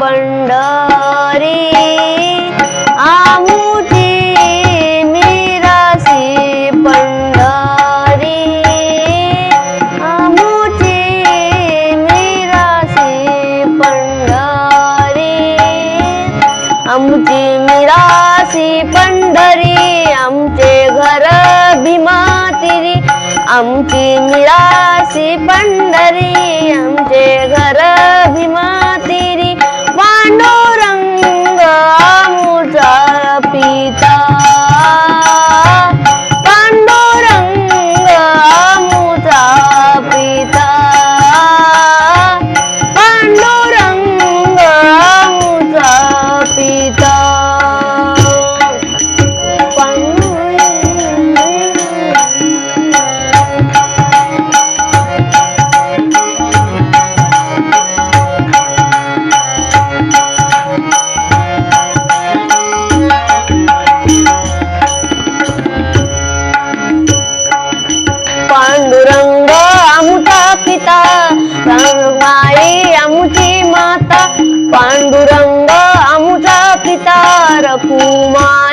पंढरी आमुठी मिरासी पंढरी आमुठी मिरासी पंढरी आमची मिरासी पंढरी आमचे घर भीमातिरी आमची मिरासी पंढरी आमचे घर भीमातिरी. पांडुरंग पांडुरंग आमुचा पिता रकुमाई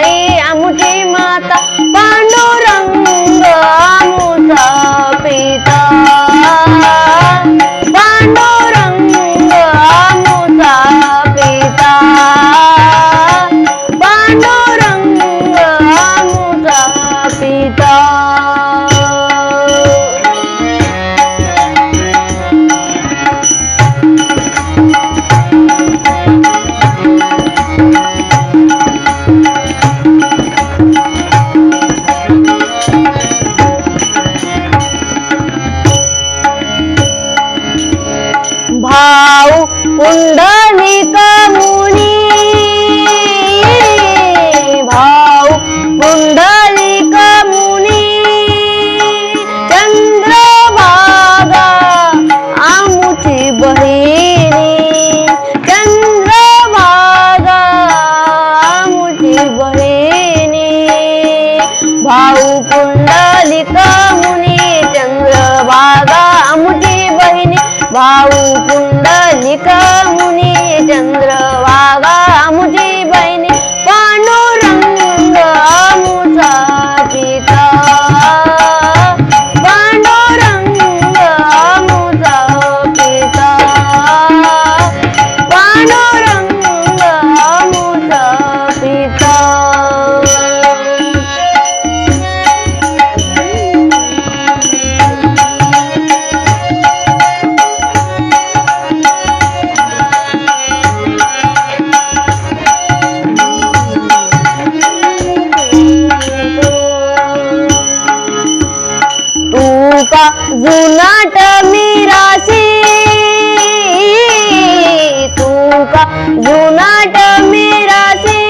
ఉండని కముని का? जुनाट मिरासी तू का? जुनाट मिरासी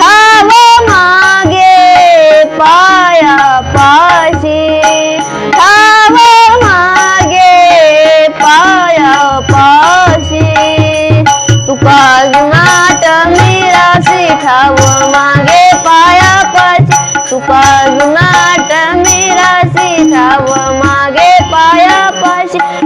ठाव मागे पाया पाशी. ठाव मागे पाया पाशी. तुका जुनाट मिरासी ठाव मागे पाया पाशी. तुका जुनाट मिरासी मागे पायापाशी